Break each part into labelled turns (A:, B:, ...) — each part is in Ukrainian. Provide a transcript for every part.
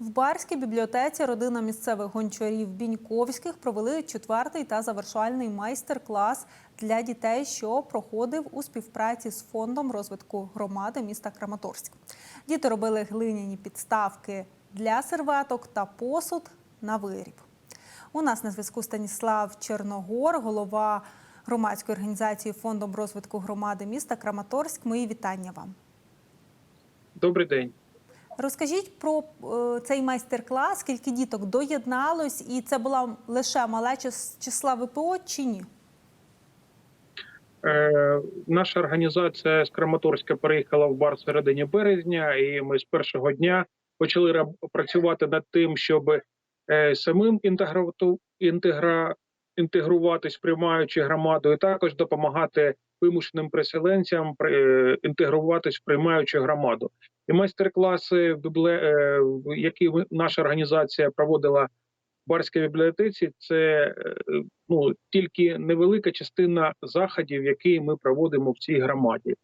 A: В Барській бібліотеці родина місцевих гончарів Біньковських провели четвертий та завершальний майстер-клас для дітей, що проходив у співпраці з фондом розвитку громади міста Краматорськ. Діти робили глиняні підставки для серветок та посуд на виріб. У нас на зв'язку Станіслав Черногор, голова громадської організації фондом розвитку громади міста Краматорськ. Мої вітання вам.
B: Добрий день.
A: Розкажіть про е, цей майстер-клас, скільки діток доєдналось, і це була лише малеча з числа ВПО чи ні?
B: Е, наша організація з Краматорська переїхала в бар в середині березня, і ми з першого дня почали працювати над тим, щоб е, самим інтегрувати інтегра, інтегруватись, приймаючи громаду, і також допомагати вимушеним переселенцям е, інтегруватись, приймаючи громаду. І майстер-класи, е, які наша організація проводила барській бібліотеці, це е, ну тільки невелика частина заходів, які ми проводимо в цій громаді.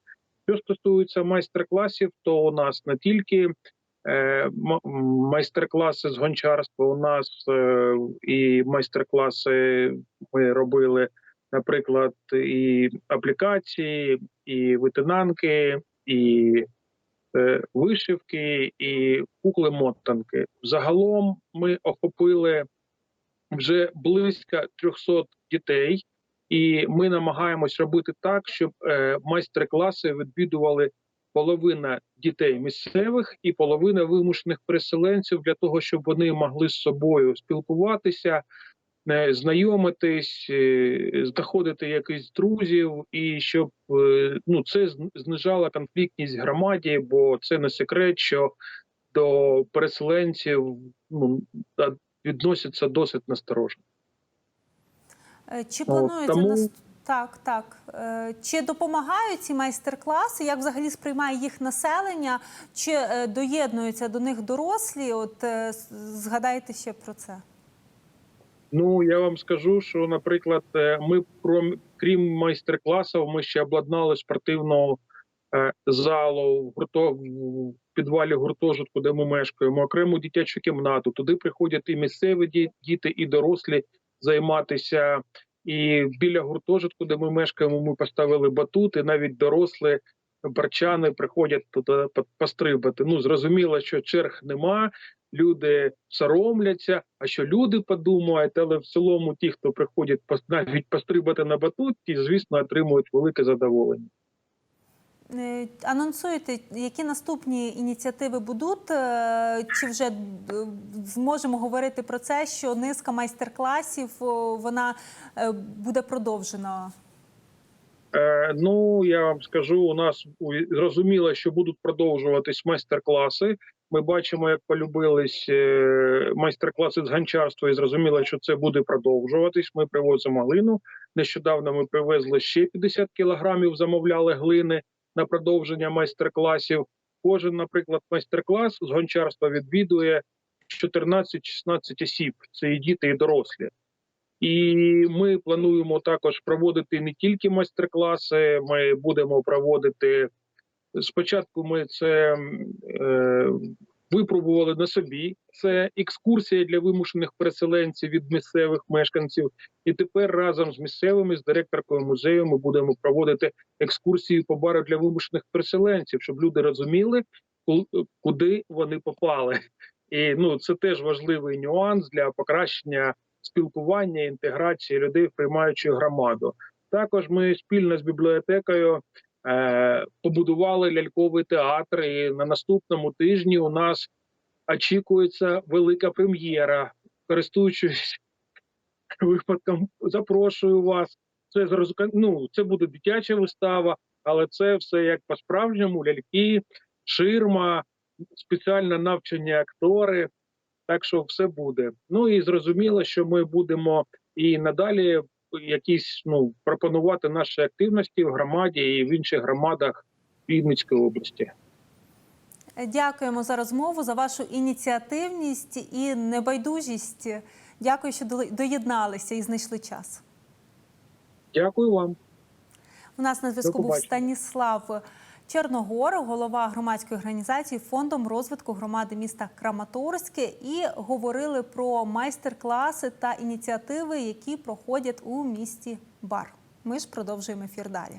B: Що стосується майстер-класів, то у нас не тільки е, майстер-класи з гончарства, у нас і майстер-класи ми робили, наприклад, і аплікації, і витинанки, і вишивки, і кукли-мотанки. Загалом ми охопили вже близько 300 дітей, і ми намагаємось робити так, щоб е, майстер-класи відвідували половина дітей місцевих і половина вимушених переселенців для того, щоб вони могли з собою спілкуватися, знайомитись, е, знаходити якихось друзів, і щоб е, ну це зн- знижало конфліктність в громаді, бо це не секрет, що до переселенців ну відносяться досить насторожно.
A: Е, Чи планується
B: тому-
A: нас... так, так. Е, Чи допомагають ці майстер-класи? Як взагалі сприймає їх населення? Чи е, доєднуються до них дорослі? От е, згадайте ще про це.
B: Ну я вам скажу, що, наприклад, е, ми крім, майстер-класів, ми ще обладнали спортивну е, залу в гурто в підвалі гуртожитку, де ми мешкаємо, окрему дитячу кімнату. Туди приходять і місцеві діти, і дорослі займатися. І біля гуртожитку, де ми мешкаємо, ми поставили батут, і навіть дорослі барчани приходять туди по- пострибати. Ну зрозуміло, що черг нема, люди соромляться. А що люди подумають, але в цілому ті, хто приходять навіть пострибати на батут, ті, звісно, отримують велике задоволення.
A: Е, Анонсуєте, які наступні ініціативи будуть? Е, Чи вже е, зможемо говорити про це, що низка майстер-класів вона буде продовжена?
B: Ну я вам скажу, у нас зрозуміло, що будуть продовжуватись майстер-класи. Ми бачимо, як полюбились е, майстер-класи з гончарства, і зрозуміло, що це буде продовжуватись. Ми привозимо глину. Нещодавно ми привезли ще 50 кілограмів, замовляли глини на продовження майстер-класів. Кожен, наприклад, майстер-клас з гончарства відвідує 14-16 осіб. Це і діти, і дорослі. І ми плануємо також проводити не тільки майстер-класи, ми будемо проводити. Спочатку ми це е, випробували на собі. Це екскурсія для вимушених переселенців від місцевих мешканців. І тепер разом з місцевими, з директоркою музею, ми будемо проводити екскурсії по бару для вимушених переселенців, щоб люди розуміли, куди вони попали. І ну це теж важливий нюанс для покращення спілкування, інтеграції людей в приймаючу громаду. Також ми спільно з бібліотекою побудували ляльковий театр. І на наступному тижні у нас очікується велика прем'єра. Користуючись випадком, запрошую вас. Це ну, це буде дитяча вистава, але це все як по-справжньому ляльки, ширма, спеціально навчені актори. Так що все буде. Ну і зрозуміло, що ми будемо і надалі якісь ну пропонувати наші активності в громаді і в інших громадах Вінницької області.
A: Дякуємо за розмову, за вашу ініціативність і небайдужість. Дякую, що доєдналися і знайшли час.
B: Дякую вам.
A: У нас на зв'язку був. Станіслав Черногор, голова громадської організації фондом розвитку громади міста Краматорське, і говорили про майстер-класи та ініціативи, які проходять у місті Бар. Ми ж продовжуємо ефір далі.